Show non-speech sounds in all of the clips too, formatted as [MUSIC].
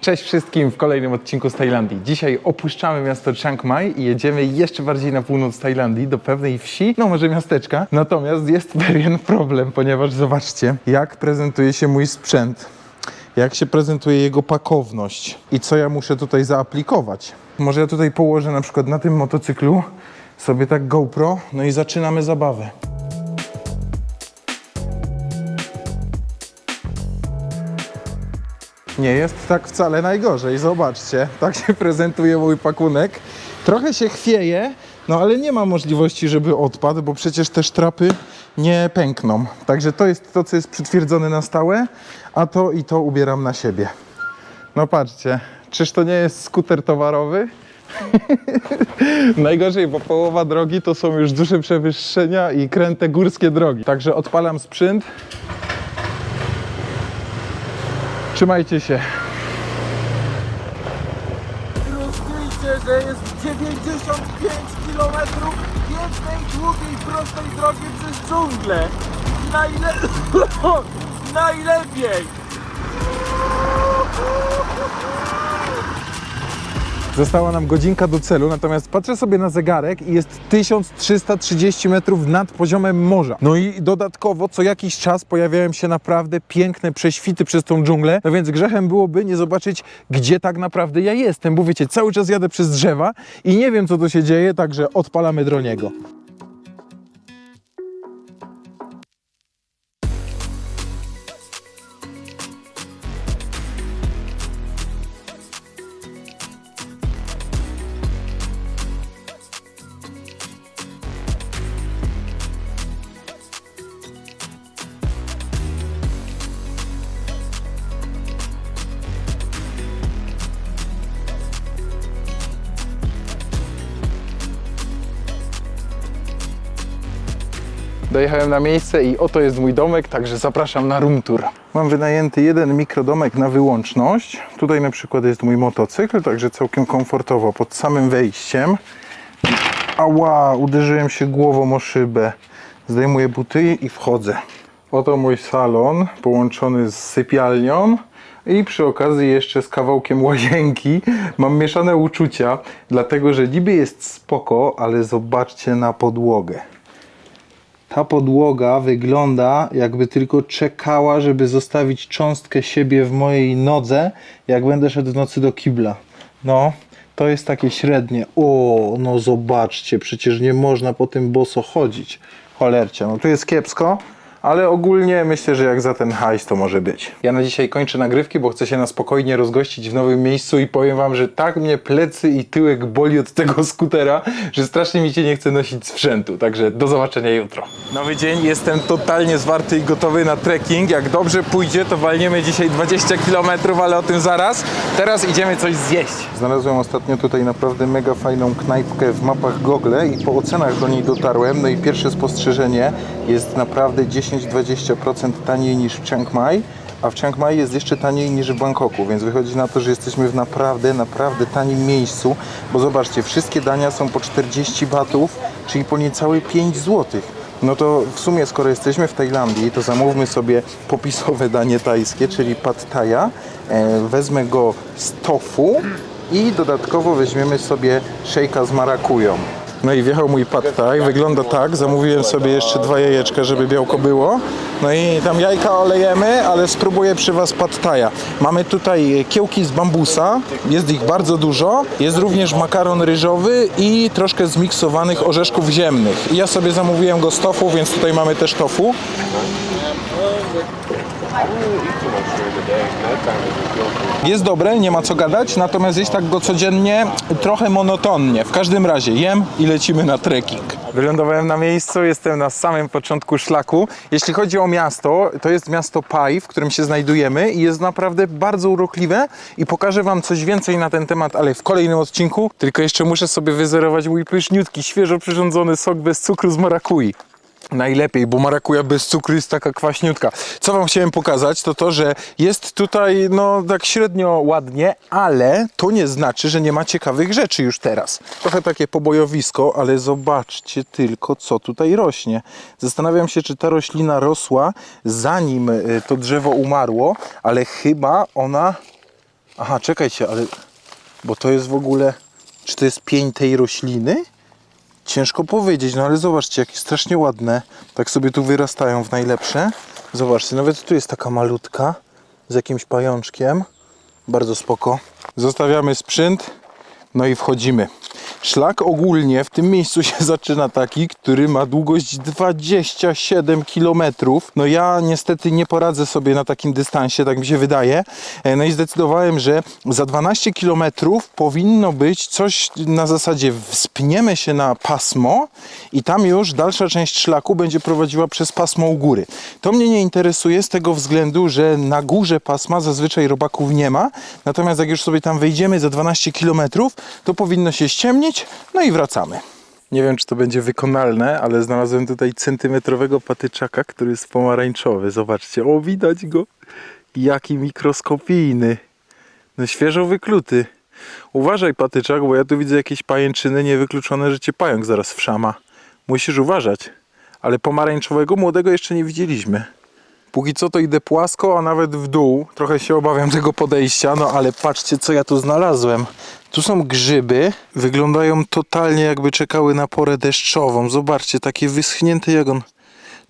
Cześć wszystkim w kolejnym odcinku z Tajlandii. Dzisiaj opuszczamy miasto Chiang Mai i jedziemy jeszcze bardziej na północ Tajlandii, do pewnej wsi, no może miasteczka. Natomiast jest [LAUGHS] pewien problem, ponieważ zobaczcie, jak prezentuje się mój sprzęt. Jak się prezentuje jego pakowność i co ja muszę tutaj zaaplikować. Może ja tutaj położę na przykład na tym motocyklu sobie tak GoPro, no i zaczynamy zabawę. Nie jest tak wcale najgorzej, zobaczcie. Tak się prezentuje mój pakunek. Trochę się chwieje, no ale nie ma możliwości, żeby odpadł, bo przecież te sztrapy nie pękną. Także to jest to, co jest przytwierdzone na stałe, a to i to ubieram na siebie. No patrzcie, czyż to nie jest skuter towarowy? [LAUGHS] Najgorzej, bo połowa drogi to są już duże przewyższenia i kręte górskie drogi. Także odpalam sprzęt. Trzymajcie się. Rozkryjcie, że jest 95 km pięknej, długiej, prostej drogi przez dżunglę. Najle... [LAUGHS] Najlepiej! Została nam godzinka do celu, natomiast patrzę sobie na zegarek i jest 1330 metrów nad poziomem morza. No i dodatkowo co jakiś czas pojawiają się naprawdę piękne prześwity przez tą dżunglę, no więc grzechem byłoby nie zobaczyć, gdzie tak naprawdę ja jestem, bo wiecie, cały czas jadę przez drzewa i nie wiem, co tu się dzieje, także odpalamy droniego. Dojechałem na miejsce i oto jest mój domek, także zapraszam na room tour. Mam wynajęty jeden mikrodomek na wyłączność. Tutaj na przykład jest mój motocykl, także całkiem komfortowo pod samym wejściem. Ała, uderzyłem się głową o szybę. Zdejmuję buty i wchodzę. Oto mój salon połączony z sypialnią i przy okazji jeszcze z kawałkiem łazienki. Mam mieszane uczucia, dlatego że niby jest spoko, ale zobaczcie na podłogę. Ta podłoga wygląda jakby tylko czekała, żeby zostawić cząstkę siebie w mojej nodze, jak będę szedł w nocy do kibla. No, to jest takie średnie. O, no zobaczcie, przecież nie można po tym boso chodzić. Cholercia, no tu jest kiepsko, ale ogólnie myślę, że jak za ten hajs to może być. Ja na dzisiaj kończę nagrywki, bo chcę się na spokojnie rozgościć w nowym miejscu i powiem wam, że tak mnie plecy i tyłek boli od tego skutera, że strasznie mi się nie chce nosić sprzętu. Także do zobaczenia jutro. Nowy dzień, jestem totalnie zwarty i gotowy na trekking. Jak dobrze pójdzie, to walniemy dzisiaj 20 km, ale o tym zaraz. Teraz idziemy coś zjeść. Znalazłem ostatnio tutaj naprawdę mega fajną knajpkę w mapach Google i po ocenach do niej dotarłem. No i pierwsze spostrzeżenie jest naprawdę 10-20% taniej niż w Chiang Mai. A w Chiang Mai jest jeszcze taniej niż w Bangkoku, więc wychodzi na to, że jesteśmy w naprawdę, naprawdę tanim miejscu, bo zobaczcie, wszystkie dania są po 40 batów, czyli po niecałe 5 zł. No to w sumie, skoro jesteśmy w Tajlandii, to zamówmy sobie popisowe danie tajskie, czyli pad thaya. E, wezmę go z tofu i dodatkowo weźmiemy sobie szejka z marakują. No i wjechał mój pad thai, wygląda tak, zamówiłem sobie jeszcze dwa jajeczka, żeby białko było. No i tam jajka olejemy, ale spróbuję przy Was pad thaja. Mamy tutaj kiełki z bambusa, jest ich bardzo dużo. Jest również makaron ryżowy i troszkę zmiksowanych orzeszków ziemnych. I ja sobie zamówiłem go z tofu, więc tutaj mamy też tofu. Jest dobre, nie ma co gadać, natomiast jeść tak go codziennie trochę monotonnie. W każdym razie jem i lecimy na trekking. Wylądowałem na miejscu, jestem na samym początku szlaku. Jeśli chodzi o miasto, to jest miasto Pai, w którym się znajdujemy i jest naprawdę bardzo urokliwe i pokażę Wam coś więcej na ten temat, ale w kolejnym odcinku. Tylko jeszcze muszę sobie wyzerować mój pyszniutki, świeżo przyrządzony sok bez cukru z marakui. Najlepiej, bo marakuja bez cukru jest taka kwaśniutka. Co wam chciałem pokazać, to to, że jest tutaj no tak średnio ładnie, ale to nie znaczy, że nie ma ciekawych rzeczy już teraz. Trochę takie pobojowisko, ale zobaczcie tylko, co tutaj rośnie. Zastanawiam się, czy ta roślina rosła zanim y, to drzewo umarło, ale chyba ona... Aha, czekajcie, ale... Bo to jest w ogóle... Czy to jest pień tej rośliny? Ciężko powiedzieć, no ale zobaczcie, jakie strasznie ładne. Tak sobie tu wyrastają w najlepsze. Zobaczcie, nawet tu jest taka malutka z jakimś pajączkiem. Bardzo spoko. Zostawiamy sprzęt, no i wchodzimy. Szlak ogólnie w tym miejscu się [LAUGHS] zaczyna taki, który ma długość 27 km. No ja niestety nie poradzę sobie na takim dystansie, tak mi się wydaje. E, No i zdecydowałem, że za 12 km powinno być coś na zasadzie wspniemy się na pasmo i tam już dalsza część szlaku będzie prowadziła przez pasmo u góry. To mnie nie interesuje z tego względu, że na górze pasma zazwyczaj robaków nie ma, natomiast jak już sobie tam wejdziemy za 12 km, to powinno się ściemnić, no i wracamy. Nie wiem, czy to będzie wykonalne, ale znalazłem tutaj centymetrowego patyczaka, który jest pomarańczowy. Zobaczcie, o widać go. Jaki mikroskopijny. No świeżo wykluty. Uważaj patyczak, bo ja tu widzę jakieś pajęczyny, niewykluczone, że cię pająk zaraz wszama. Musisz uważać. Ale pomarańczowego młodego jeszcze nie widzieliśmy. Póki co to idę płasko, a nawet w dół. Trochę się obawiam tego podejścia, no ale patrzcie co ja tu znalazłem. Tu są grzyby, wyglądają totalnie jakby czekały na porę deszczową. Zobaczcie, takie wyschnięte jak on.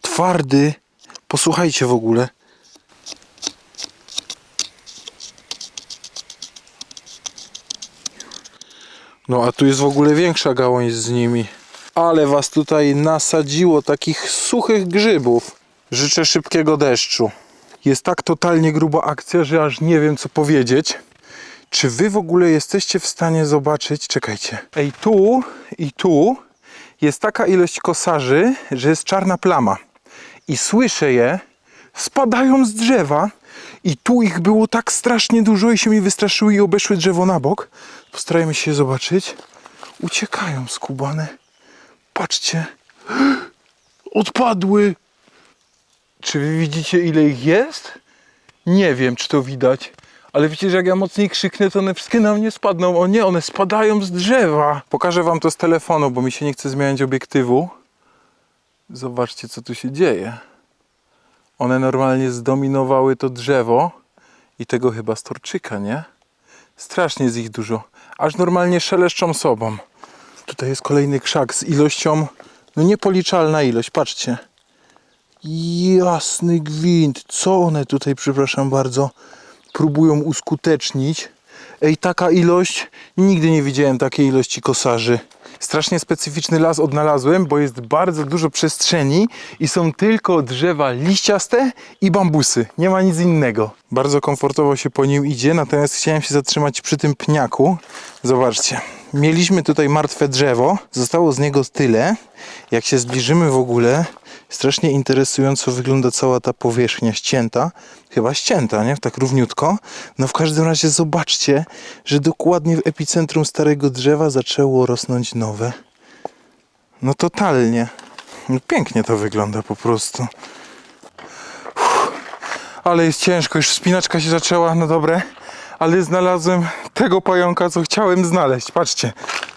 Twardy. Posłuchajcie w ogóle. No a tu jest w ogóle większa gałąź z nimi. Ale was tutaj nasadziło takich suchych grzybów. Życzę szybkiego deszczu. Jest tak totalnie gruba akcja, że aż nie wiem co powiedzieć. Czy wy w ogóle jesteście w stanie zobaczyć? Czekajcie. Ej, tu i tu jest taka ilość kosarzy, że jest czarna plama. I słyszę je, spadają z drzewa. I tu ich było tak strasznie dużo i się mi wystraszyły i obeszły drzewo na bok. Postarajmy się zobaczyć. Uciekają skubane. Patrzcie. [GASPS] Odpadły. Czy wy widzicie ile ich jest? Nie wiem, czy to widać. Ale wiecie, że jak ja mocniej krzyknę, to one wszystkie na mnie spadną. O nie, one spadają z drzewa. Pokażę wam to z telefonu, bo mi się nie chce zmieniać obiektywu. Zobaczcie, co tu się dzieje. One normalnie zdominowały to drzewo i tego chyba storczyka, nie? Strasznie jest ich dużo. Aż normalnie szeleszczą sobą. Tutaj jest kolejny krzak z ilością, no niepoliczalna ilość, patrzcie. Jasny gwint. Co one tutaj, przepraszam bardzo, próbują uskutecznić? Ej, taka ilość, nigdy nie widziałem takiej ilości kosarzy. Strasznie specyficzny las odnalazłem, bo jest bardzo dużo przestrzeni i są tylko drzewa liściaste i bambusy. Nie ma nic innego. Bardzo komfortowo się po nim idzie, natomiast chciałem się zatrzymać przy tym pniaku. Zobaczcie. Mieliśmy tutaj martwe drzewo, zostało z niego tyle. Jak się zbliżymy w ogóle, strasznie interesująco wygląda cała ta powierzchnia ścięta. Chyba ścięta, nie? Tak równiutko. No w każdym razie zobaczcie, że dokładnie w epicentrum starego drzewa zaczęło rosnąć nowe. No totalnie. No, pięknie to wygląda po prostu. Uff, ale jest ciężko, już wspinaczka się zaczęła, no dobre. Ale znalazłem tego pająka, co chciałem znaleźć. Patrzcie.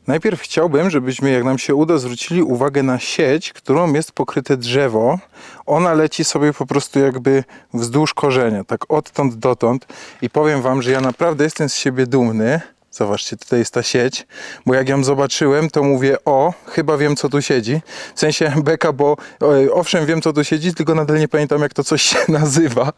Najpierw chciałbym, żebyśmy, jak nam się uda, zwrócili uwagę na sieć, którą jest pokryte drzewo. Ona leci sobie po prostu jakby wzdłuż korzenia, tak odtąd dotąd. I powiem wam, że ja naprawdę jestem z siebie dumny. Zobaczcie, tutaj jest ta sieć, bo jak ją zobaczyłem, to mówię, o, chyba wiem, co tu siedzi. W sensie [LAUGHS] beka, bo owszem, wiem, co tu siedzi, tylko nadal nie pamiętam, jak to coś się [LAUGHS] nazywa.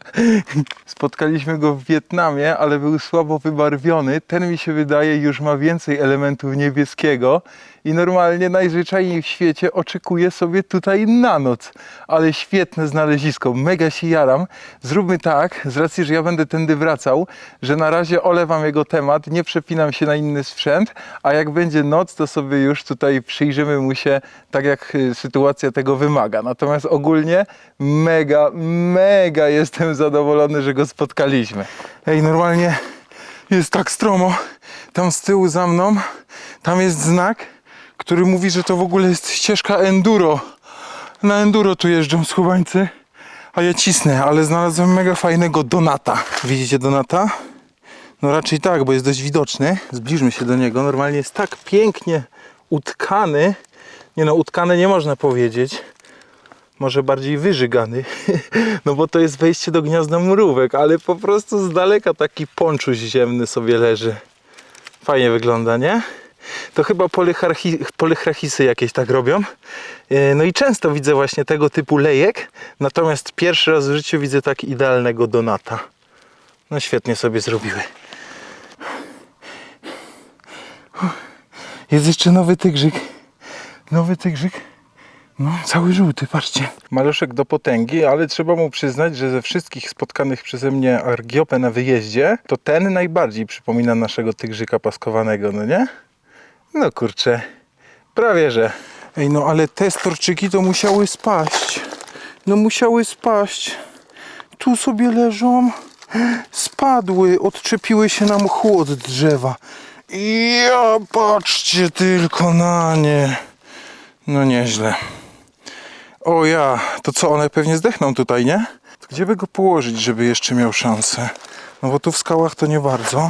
Spotkaliśmy go w Wietnamie, ale był słabo wybarwiony. Ten mi się wydaje, już ma więcej elementów niebieskiego i normalnie najzwyczajniej w świecie oczekuję sobie tutaj na noc. Ale świetne znalezisko, mega się jaram. Zróbmy tak, z racji, że ja będę tędy wracał, że na razie olewam jego temat, nie przepinam się na inny sprzęt, a jak będzie noc, to sobie już tutaj przyjrzymy mu się tak, jak y, sytuacja tego wymaga. Natomiast ogólnie mega, mega jestem zadowolony, że go spotkaliśmy. Ej, normalnie jest tak stromo. Tam z tyłu za mną, tam jest znak, który mówi, że to w ogóle jest ścieżka enduro. Na enduro tu jeżdżą skubańcy, a ja cisnę, ale znalazłem mega fajnego Donata. Widzicie Donata? No raczej tak, bo jest dość widoczny. Zbliżmy się do niego. Normalnie jest tak pięknie utkany. Nie no, utkany nie można powiedzieć. Może bardziej wyżygany. [LAUGHS] No bo to jest wejście do gniazda mrówek, ale po prostu z daleka taki ponczuś ziemny sobie leży. Fajnie wygląda, nie? To chyba polychrachisy jakieś tak robią. E, No i często widzę właśnie tego typu lejek. Natomiast pierwszy raz w życiu widzę tak idealnego donata. No świetnie sobie zrobiły. Jest jeszcze nowy tygrzyk. Nowy tygrzyk. No, cały żółty, patrzcie. Maluszek do potęgi, ale trzeba mu przyznać, że ze wszystkich spotkanych przeze mnie argiopę na wyjeździe, to ten najbardziej przypomina naszego tygrzyka paskowanego, no nie? No kurczę, prawie że. Ej, no ale te storczyki to musiały spaść. No musiały spaść. Tu sobie leżą. Spadły, odczepiły się na mchu od drzewa. Ja, patrzcie tylko na nie. No nieźle. O ja, to co, one pewnie zdechną tutaj, nie? Gdzie by go położyć, żeby jeszcze miał szansę? No bo tu w skałach to nie bardzo.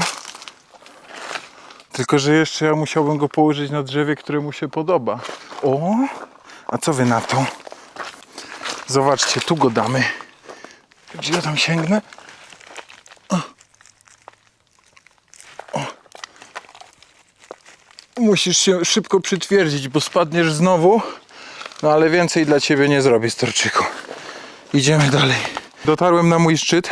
Tylko, że jeszcze ja musiałbym go położyć na drzewie, które mu się podoba. O, a co wy na to? Zobaczcie, tu go damy. Gdzie ja tam sięgnę? O. O. Musisz się szybko przytwierdzić, bo spadniesz znowu. No ale więcej dla ciebie nie zrobię, Storczyku. Idziemy dalej. Dotarłem na mój szczyt.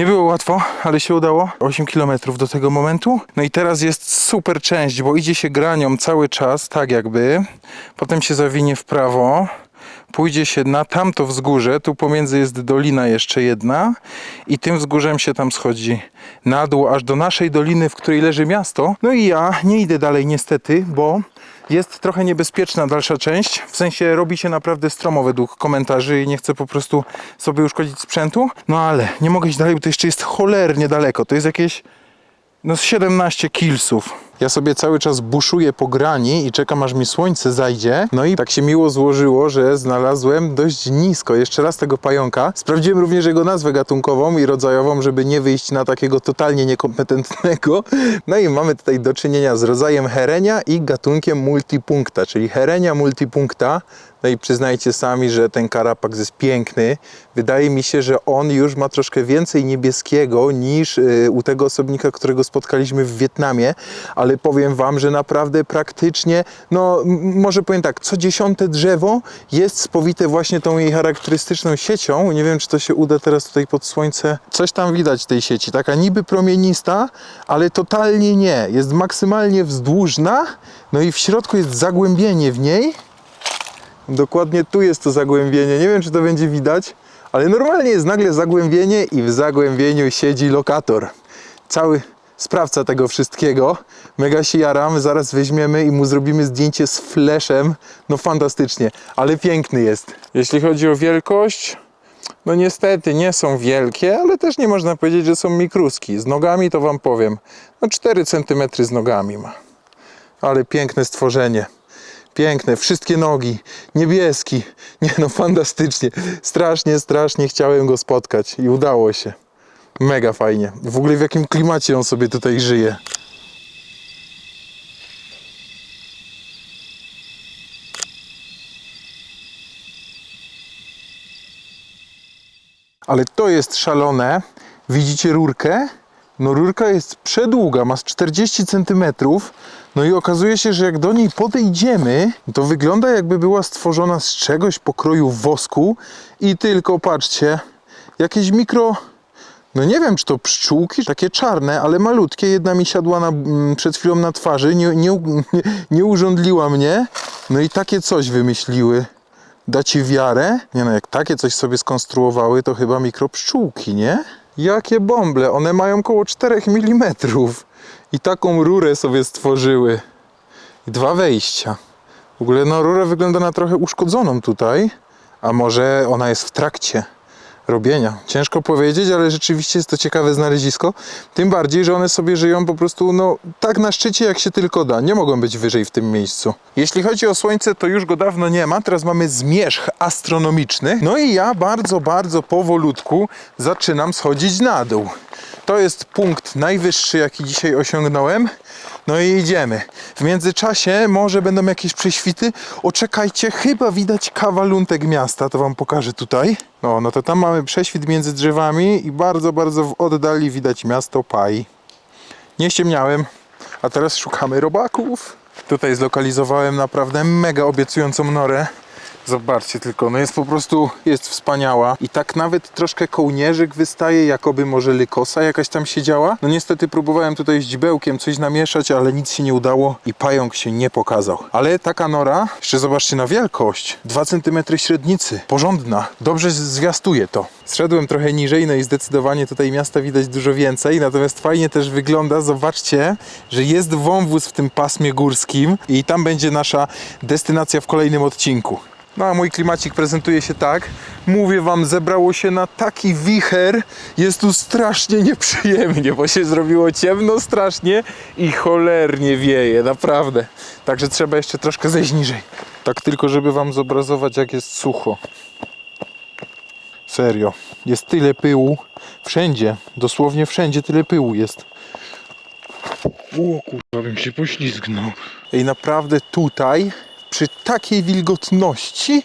Nie było łatwo, ale się udało. 8 km do tego momentu. No i teraz jest super część, bo idzie się granią cały czas, tak jakby. Potem się zawinie w prawo. Pójdzie się na tamto wzgórze, tu pomiędzy jest dolina jeszcze jedna i tym wzgórzem się tam schodzi na dół aż do naszej doliny, w której leży miasto. No i ja nie idę dalej niestety, bo jest trochę niebezpieczna dalsza część. W sensie robi się naprawdę stromo według komentarzy i nie chcę po prostu sobie uszkodzić sprzętu. No ale nie mogę iść dalej, bo to jeszcze jest cholernie daleko. To jest jakieś no z 17 kilsów. Ja sobie cały czas buszuję po grani i czekam aż mi słońce zajdzie. No i tak się miło złożyło, że znalazłem dość nisko jeszcze raz tego pająka. Sprawdziłem również jego nazwę gatunkową i rodzajową, żeby nie wyjść na takiego totalnie niekompetentnego. No i mamy tutaj do czynienia z rodzajem herenia i gatunkiem multipunkta, czyli herenia multipunkta. No i przyznajcie sami, że ten karapak jest piękny. Wydaje mi się, że on już ma troszkę więcej niebieskiego niż y, u tego osobnika, którego spotkaliśmy w Wietnamie, ale powiem Wam, że naprawdę praktycznie, no może powiem tak, co dziesiąte drzewo jest spowite właśnie tą jej charakterystyczną siecią. Nie wiem, czy to się uda teraz tutaj pod słońce. Coś tam widać tej sieci, taka niby promienista, ale totalnie nie. Jest maksymalnie wzdłużna, no i w środku jest zagłębienie w niej. Dokładnie tu jest to zagłębienie. Nie wiem, czy to będzie widać, ale normalnie jest nagle zagłębienie i w zagłębieniu siedzi lokator. Cały sprawca tego wszystkiego. Mega się jaram, zaraz weźmiemy i mu zrobimy zdjęcie z flashem. No fantastycznie, ale piękny jest. Jeśli chodzi o wielkość, no niestety nie są wielkie, ale też nie można powiedzieć, że są mikruski. Z nogami to wam powiem, no 4 cm z nogami ma. Ale piękne stworzenie. Piękne, wszystkie nogi, niebieski. Nie no, fantastycznie. Strasznie, strasznie chciałem go spotkać i udało się. Mega fajnie. W ogóle w jakim klimacie on sobie tutaj żyje. Ale to jest szalone. Widzicie rurkę? No rurka jest przedługa, ma z 40 cm. No i okazuje się, że jak do niej podejdziemy, to wygląda jakby była stworzona z czegoś pokroju wosku i tylko patrzcie, jakieś mikro no nie wiem, czy to pszczółki, takie czarne, ale malutkie. Jedna mi siadła na, mm, przed chwilą na twarzy, nie, nie, nie, nie urządliła mnie. No i takie coś wymyśliły. Da ci wiarę? Nie no, jak takie coś sobie skonstruowały, to chyba mikropszczółki, nie? Jakie bąble, one mają około 4 mm. I taką rurę sobie stworzyły. I dwa wejścia. W ogóle no rura wygląda na trochę uszkodzoną tutaj. A może ona jest w trakcie robienia. Ciężko powiedzieć, ale rzeczywiście jest to ciekawe znalezisko. Tym bardziej, że one sobie żyją po prostu no, tak na szczycie, jak się tylko da. Nie mogą być wyżej w tym miejscu. Jeśli chodzi o słońce, to już go dawno nie ma. Teraz mamy zmierzch astronomiczny. No i ja bardzo, bardzo powolutku zaczynam schodzić na dół. To jest punkt najwyższy, jaki dzisiaj osiągnąłem. No i idziemy. W międzyczasie może będą jakieś prześwity. Oczekajcie, chyba widać kawaluntek miasta. To wam pokażę tutaj. No, no to tam mamy prześwit między drzewami i bardzo, bardzo w oddali widać miasto Pai. Nie ściemniałem. A teraz szukamy robaków. Tutaj zlokalizowałem naprawdę mega obiecującą norę. Zobaczcie tylko, no jest po prostu, jest wspaniała i tak nawet troszkę kołnierzyk wystaje, jakoby może lykosa jakaś tam siedziała. No niestety próbowałem tutaj z dzibełkiem coś namieszać, ale nic się nie udało i pająk się nie pokazał. Ale taka nora, jeszcze zobaczcie na wielkość, 2 cm średnicy, porządna, dobrze zwiastuje to. Zszedłem trochę niżej, no i zdecydowanie tutaj miasta widać dużo więcej, natomiast fajnie też wygląda, zobaczcie, że jest wąwóz w tym pasmie górskim i tam będzie nasza destynacja w kolejnym odcinku. No a mój klimacik prezentuje się tak. Mówię wam, zebrało się na taki wicher. Jest tu strasznie nieprzyjemnie, bo się zrobiło ciemno strasznie i cholernie wieje, naprawdę. Także trzeba jeszcze troszkę zejść niżej. Tak tylko, żeby wam zobrazować, jak jest sucho. Serio. Jest tyle pyłu. Wszędzie, dosłownie wszędzie tyle pyłu jest. O kurwa, bym się poślizgnął. I naprawdę tutaj, przy takiej wilgotności,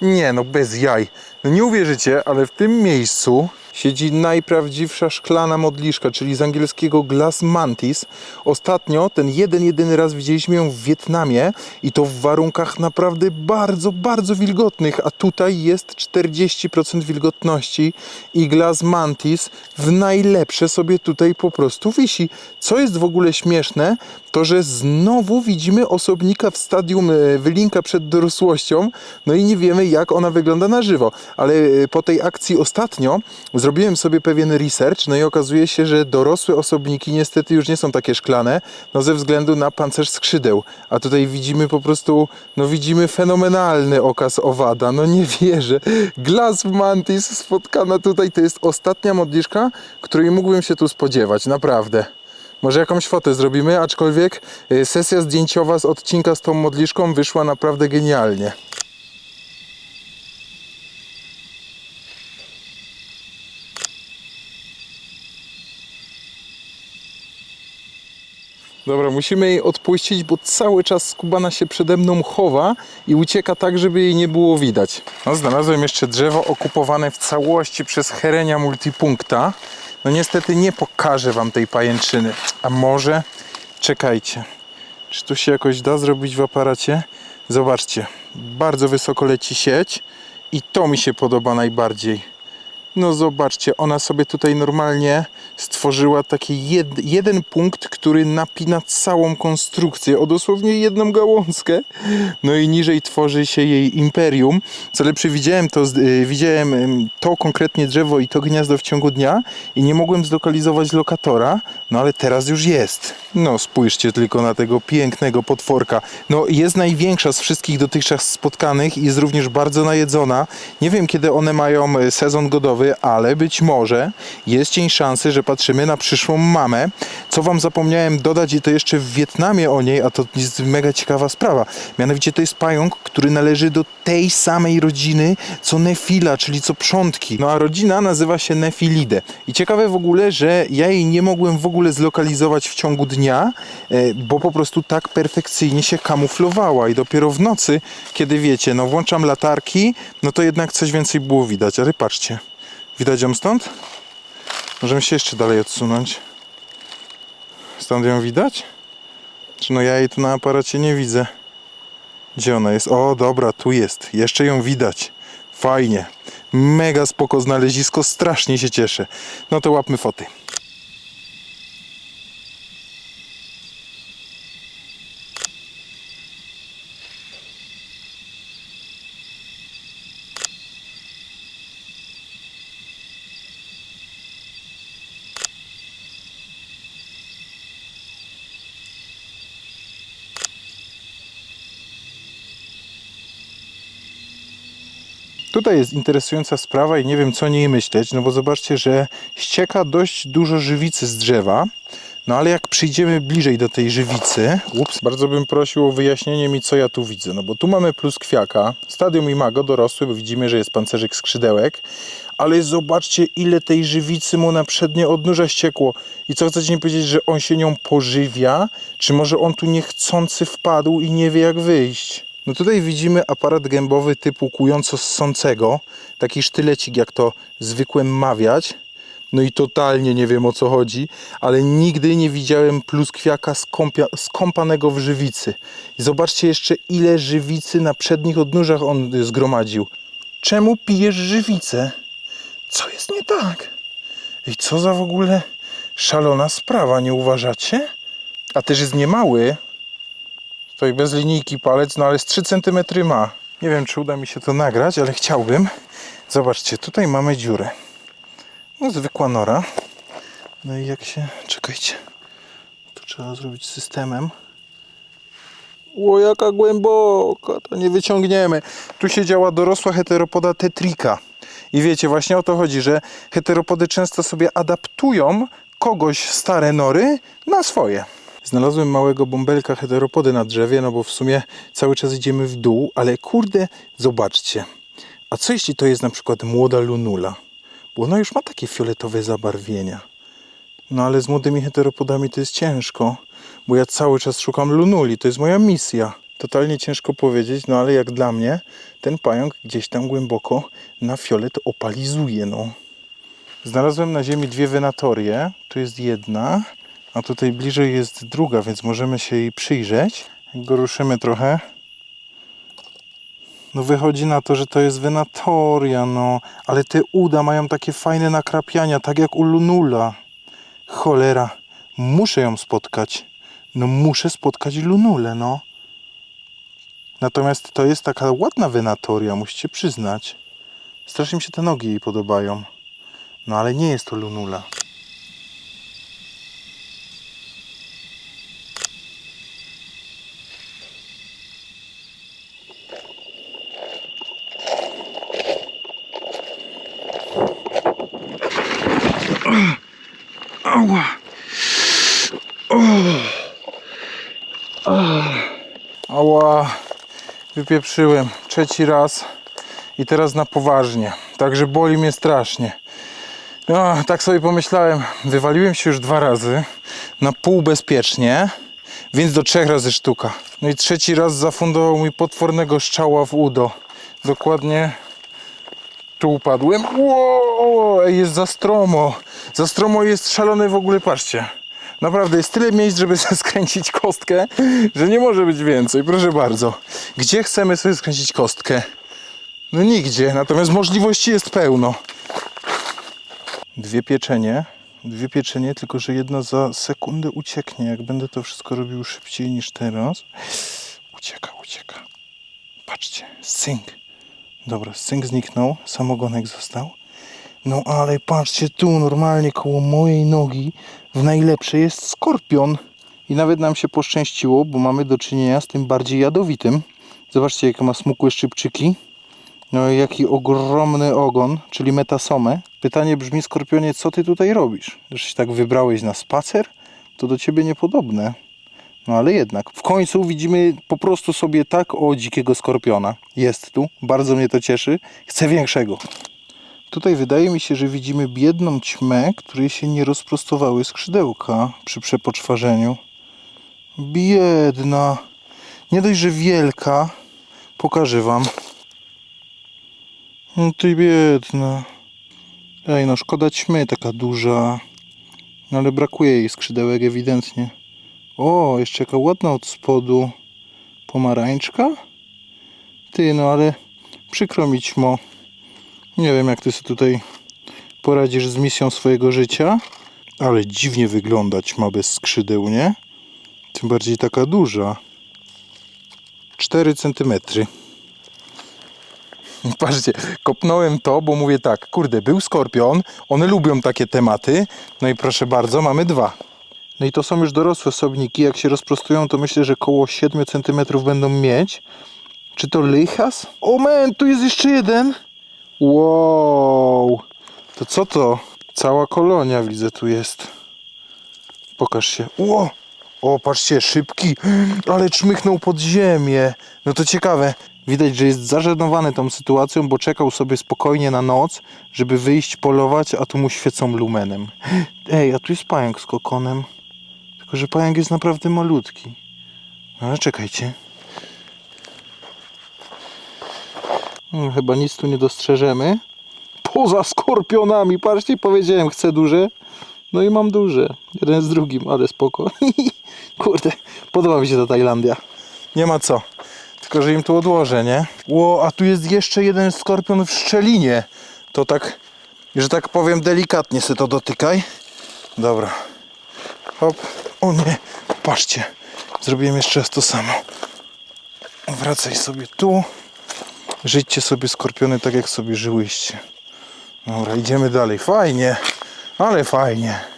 nie no, bez jaj. No nie uwierzycie, ale w tym miejscu siedzi najprawdziwsza szklana modliszka, czyli z angielskiego glass mantis. Ostatnio ten jeden, jedyny raz widzieliśmy ją w Wietnamie i to w warunkach naprawdę bardzo, bardzo wilgotnych, a tutaj jest 40% wilgotności i glass mantis w najlepsze sobie tutaj po prostu wisi. Co jest w ogóle śmieszne, to że znowu widzimy osobnika w stadium e, wylinka przed dorosłością, no i nie wiemy jak ona wygląda na żywo, ale e, po tej akcji ostatnio zrobiłem sobie pewien research, no i okazuje się, że dorosłe osobniki niestety już nie są takie szklane, no ze względu na pancerz skrzydeł, a tutaj widzimy po prostu, no widzimy fenomenalny okaz owada, no nie wierzę. Glass mantis spotkana tutaj, to jest ostatnia modliszka, której mógłbym się tu spodziewać, naprawdę. Może jakąś fotę zrobimy, aczkolwiek y, sesja zdjęciowa z odcinka z tą modliszką wyszła naprawdę genialnie. Dobra, musimy jej odpuścić, bo cały czas skubana się przede mną chowa i ucieka tak, żeby jej nie było widać. No, znalazłem jeszcze drzewo okupowane w całości przez herenia multipunkta. No niestety nie pokażę wam tej pajęczyny. A może? Czekajcie. Czy tu się jakoś da zrobić w aparacie? Zobaczcie. Bardzo wysoko leci sieć i to mi się podoba najbardziej. No zobaczcie, ona sobie tutaj normalnie stworzyła taki jed, jeden punkt, który napina całą konstrukcję o dosłownie jedną gałązkę. No i niżej tworzy się jej imperium. Co lepsze, widziałem to, y, widziałem to konkretnie drzewo i to gniazdo w ciągu dnia i nie mogłem zlokalizować lokatora, no ale teraz już jest. No spójrzcie tylko na tego pięknego potworka. No jest największa z wszystkich dotychczas spotkanych i jest również bardzo najedzona. Nie wiem kiedy one mają y, sezon godowy, ale być może jest cień szansy, że patrzymy na przyszłą mamę. Co wam zapomniałem dodać i to jeszcze w Wietnamie o niej, a to jest mega ciekawa sprawa. Mianowicie to jest pająk, który należy do tej samej rodziny co Nefila, czyli co przątki. No a rodzina nazywa się Nefilidae. I ciekawe w ogóle, że ja jej nie mogłem w ogóle zlokalizować w ciągu dnia, e, bo po prostu tak perfekcyjnie się kamuflowała i dopiero w nocy, kiedy wiecie, no włączam latarki, no to jednak coś więcej było widać, ale patrzcie. Widać ją stąd? Możemy się jeszcze dalej odsunąć. Stąd ją widać? Czy no ja jej tu na aparacie nie widzę. Gdzie ona jest? O, dobra, tu jest. Jeszcze ją widać. Fajnie. Mega spoko znalezisko, strasznie się cieszę. No to łapmy foty. Tutaj jest interesująca sprawa i nie wiem co o niej myśleć, no bo zobaczcie, że ścieka dość dużo żywicy z drzewa. No ale jak przyjdziemy bliżej do tej żywicy, ups, bardzo bym prosił o wyjaśnienie mi, co ja tu widzę. No bo tu mamy pluskwiaka, stadium imago dorosły, bo widzimy, że jest pancerzyk skrzydełek, ale zobaczcie, ile tej żywicy mu na przednie odnóża ściekło. I co chcecie mi powiedzieć, że on się nią pożywia? Czy może on tu niechcący wpadł i nie wie, jak wyjść? No tutaj widzimy aparat gębowy typu kująco-ssącego, taki sztylecik, jak to zwykłem mawiać. No i totalnie nie wiem o co chodzi, ale nigdy nie widziałem pluskwiaka skąpia, skąpanego w żywicy. Zobaczcie jeszcze ile żywicy na przednich odnóżach on zgromadził. Czemu pijesz żywicę? Co jest nie tak? I co za w ogóle szalona sprawa, nie uważacie? A też jest niemały. Tutaj bez linijki palec, no ale z 3 cm ma. Nie wiem, czy uda mi się to nagrać, ale chciałbym. Zobaczcie, tutaj mamy dziurę. No, zwykła nora. No i jak się... Czekajcie. To trzeba zrobić systemem. O, jaka głęboka, to nie wyciągniemy. Tu siedziała dorosła heteropoda tetrika. I wiecie, właśnie o to chodzi, że heteropody często sobie adaptują kogoś stare nory na swoje. Znalazłem małego bąbelka heteropody na drzewie, no bo w sumie cały czas idziemy w dół, ale kurde, zobaczcie. A co jeśli to jest na przykład młoda lunula? Bo ona już ma takie fioletowe zabarwienia. No ale z młodymi heteropodami to jest ciężko, bo ja cały czas szukam lunuli, to jest moja misja. Totalnie ciężko powiedzieć, no ale jak dla mnie ten pająk gdzieś tam głęboko na fiolet opalizuje, no. Znalazłem na ziemi dwie wenatorie, tu jest jedna, a tutaj bliżej jest druga, więc możemy się jej przyjrzeć. Go ruszymy trochę, no wychodzi na to, że to jest wenatoria, no. Ale te uda mają takie fajne nakrapiania, tak jak u Lunula. Cholera, muszę ją spotkać. No muszę spotkać Lunulę, no. Natomiast to jest taka ładna wenatoria, musicie przyznać. Strasznie mi się te nogi jej podobają. No ale nie jest to Lunula. Ała. Ała. Wypieprzyłem trzeci raz i teraz na poważnie. Także boli mnie strasznie. No, tak sobie pomyślałem, wywaliłem się już dwa razy na pół bezpiecznie, więc do trzech razy sztuka. No i trzeci raz zafundował mi potwornego strzała w udo. Dokładnie tu upadłem. Wow, jest za stromo. Za stromo jest szalone w ogóle, patrzcie. Naprawdę jest tyle miejsc, żeby [LAUGHS] skręcić kostkę, że nie może być więcej. Proszę bardzo. Gdzie chcemy sobie skręcić kostkę? No nigdzie, natomiast możliwości jest pełno. Dwie pieczenie. Dwie pieczenie, tylko że jedna za sekundę ucieknie. Jak będę to wszystko robił szybciej niż teraz. Ucieka, ucieka. Patrzcie, synk. Dobra, synk zniknął, samogonek został. No ale patrzcie tu, normalnie koło mojej nogi w najlepsze jest skorpion. I nawet nam się poszczęściło, bo mamy do czynienia z tym bardziej jadowitym. Zobaczcie, jakie ma smukłe szczypczyki. No i jaki ogromny ogon, czyli metasomę. Pytanie brzmi, skorpionie, co ty tutaj robisz? Że się tak wybrałeś na spacer? To do ciebie niepodobne. No ale jednak. W końcu widzimy po prostu sobie tak o dzikiego skorpiona. Jest tu, bardzo mnie to cieszy. Chcę większego. Tutaj wydaje mi się, że widzimy biedną ćmę, której się nie rozprostowały skrzydełka przy przepoczwarzeniu. Biedna. Nie dość, że wielka. Pokażę wam. No ty biedna. Ej, no szkoda ćmy taka duża. No ale brakuje jej skrzydełek ewidentnie. O, jeszcze jaka ładna od spodu pomarańczka. Ty, no ale przykro mi ćmo. Nie wiem, jak ty sobie tutaj poradzisz z misją swojego życia, ale dziwnie wyglądać ma bez skrzydeł, nie? Tym bardziej taka duża. 4 cm. [LAUGHS] Patrzcie, kopnąłem to, bo mówię tak, kurde, był skorpion, one lubią takie tematy, no i proszę bardzo, mamy dwa. No i to są już dorosłe osobniki, jak się rozprostują, to myślę, że koło 7 cm będą mieć. Czy to lychas? O man, tu jest jeszcze jeden. Wow! To co to? Cała kolonia widzę tu jest. Pokaż się. Ło! O, patrzcie, szybki, ale czmychnął pod ziemię. No to ciekawe. Widać, że jest zażenowany tą sytuacją, bo czekał sobie spokojnie na noc, żeby wyjść polować, a tu mu świecą lumenem. Ej, a tu jest pająk z kokonem. Tylko, że pająk jest naprawdę malutki. No, Ale czekajcie. Chyba nic tu nie dostrzeżemy. Poza skorpionami, patrzcie, powiedziałem, chcę duże. No i mam duże. Jeden z drugim, ale spoko. [LAUGHS] Kurde, podoba mi się ta Tajlandia. Nie ma co. Tylko, że im tu odłożę, nie? Ło, a tu jest jeszcze jeden skorpion w szczelinie. To tak, że tak powiem, delikatnie se to dotykaj. Dobra. Hop. O nie, patrzcie. Zrobiłem jeszcze raz to samo. Wracaj sobie tu. Żyjcie sobie skorpiony tak, jak sobie żyłyście. Dobra, idziemy dalej. Fajnie, ale fajnie.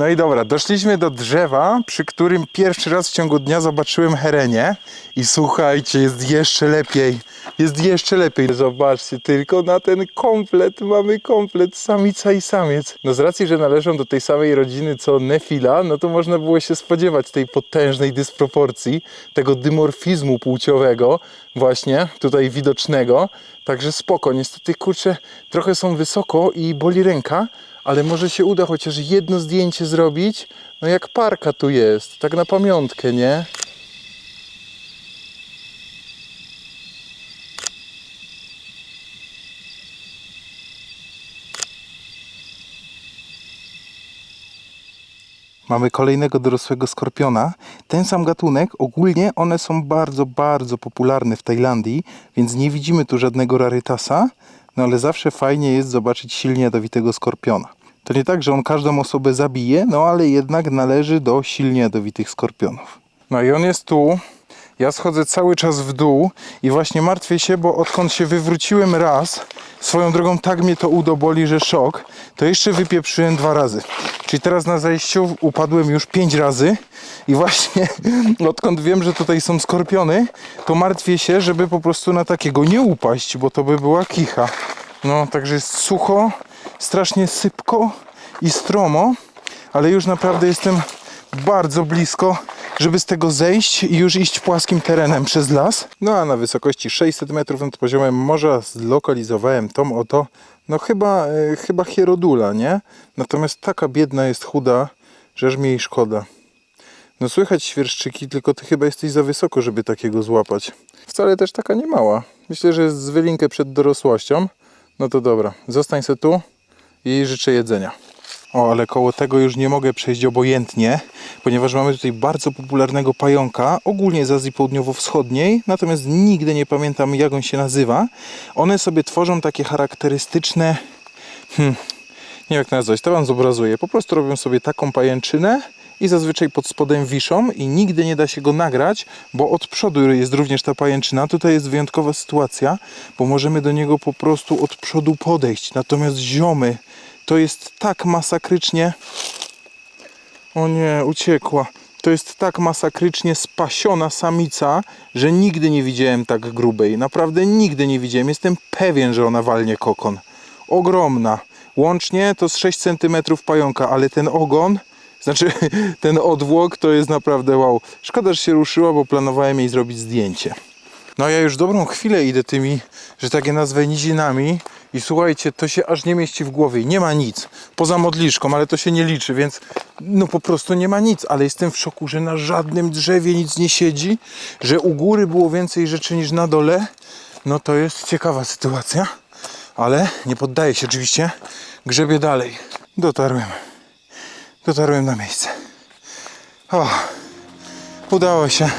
No i dobra, doszliśmy do drzewa, przy którym pierwszy raz w ciągu dnia zobaczyłem herenie. I słuchajcie, jest jeszcze lepiej. Jest jeszcze lepiej. Zobaczcie, tylko na ten komplet mamy komplet samica i samiec. No z racji, że należą do tej samej rodziny co Nefila, no to można było się spodziewać tej potężnej dysproporcji, tego dymorfizmu płciowego, właśnie tutaj widocznego. Także spoko. Niestety, kurczę, trochę są wysoko i boli ręka, ale może się uda chociaż jedno zdjęcie zrobić. No jak parka tu jest, tak na pamiątkę, nie? Mamy kolejnego dorosłego skorpiona. Ten sam gatunek, ogólnie one są bardzo, bardzo popularne w Tajlandii, więc nie widzimy tu żadnego rarytasa, no ale zawsze fajnie jest zobaczyć silnie jadowitego skorpiona. To nie tak, że on każdą osobę zabije, no ale jednak należy do silnie jadowitych skorpionów. No i on jest tu. Ja schodzę cały czas w dół i właśnie martwię się, bo odkąd się wywróciłem raz, swoją drogą tak mnie to udo boli, że szok, to jeszcze wypieprzyłem dwa razy. Czyli teraz na zejściu upadłem już pięć razy i właśnie [LAUGHS] odkąd wiem, że tutaj są skorpiony, to martwię się, żeby po prostu na takiego nie upaść, bo to by była kicha. No, także jest sucho, strasznie sypko i stromo, ale już naprawdę jestem bardzo blisko, żeby z tego zejść i już iść płaskim terenem przez las. No a na wysokości 600 metrów nad poziomem morza zlokalizowałem tą oto, no chyba, e, chyba hierodula, nie? Natomiast taka biedna jest chuda, że mi jej szkoda. No słychać świerszczyki, tylko ty chyba jesteś za wysoko, żeby takiego złapać. Wcale też taka nie mała. Myślę, że jest z wylinkę przed dorosłością. No to dobra, zostań se tu i życzę jedzenia. O, ale koło tego już nie mogę przejść obojętnie, ponieważ mamy tutaj bardzo popularnego pająka, ogólnie z Azji Południowo-Wschodniej, natomiast nigdy nie pamiętam jak on się nazywa. One sobie tworzą takie charakterystyczne, hmm, nie wiem jak nazwać, to wam zobrazuję. Po prostu robią sobie taką pajęczynę i zazwyczaj pod spodem wiszą i nigdy nie da się go nagrać, bo od przodu jest również ta pajęczyna. Tutaj jest wyjątkowa sytuacja, bo możemy do niego po prostu od przodu podejść. Natomiast ziomy to jest tak masakrycznie. O nie, uciekła. To jest tak masakrycznie spasiona samica, że nigdy nie widziałem tak grubej. Naprawdę nigdy nie widziałem. Jestem pewien, że ona walnie kokon. Ogromna. Łącznie to z 6 cm pająka, ale ten ogon, znaczy [LAUGHS] ten odwłok to jest naprawdę wow. Szkoda, że się ruszyła, bo planowałem jej zrobić zdjęcie. No ja już dobrą chwilę idę tymi, że takie nazwę nizinami i słuchajcie, to się aż nie mieści w głowie. Nie ma nic. Poza modliszką, ale to się nie liczy, więc no po prostu nie ma nic. Ale jestem w szoku, że na żadnym drzewie nic nie siedzi, że u góry było więcej rzeczy niż na dole. No to jest ciekawa sytuacja, ale nie poddaję się oczywiście. Grzebię dalej. Dotarłem. Dotarłem na miejsce. O, udało się.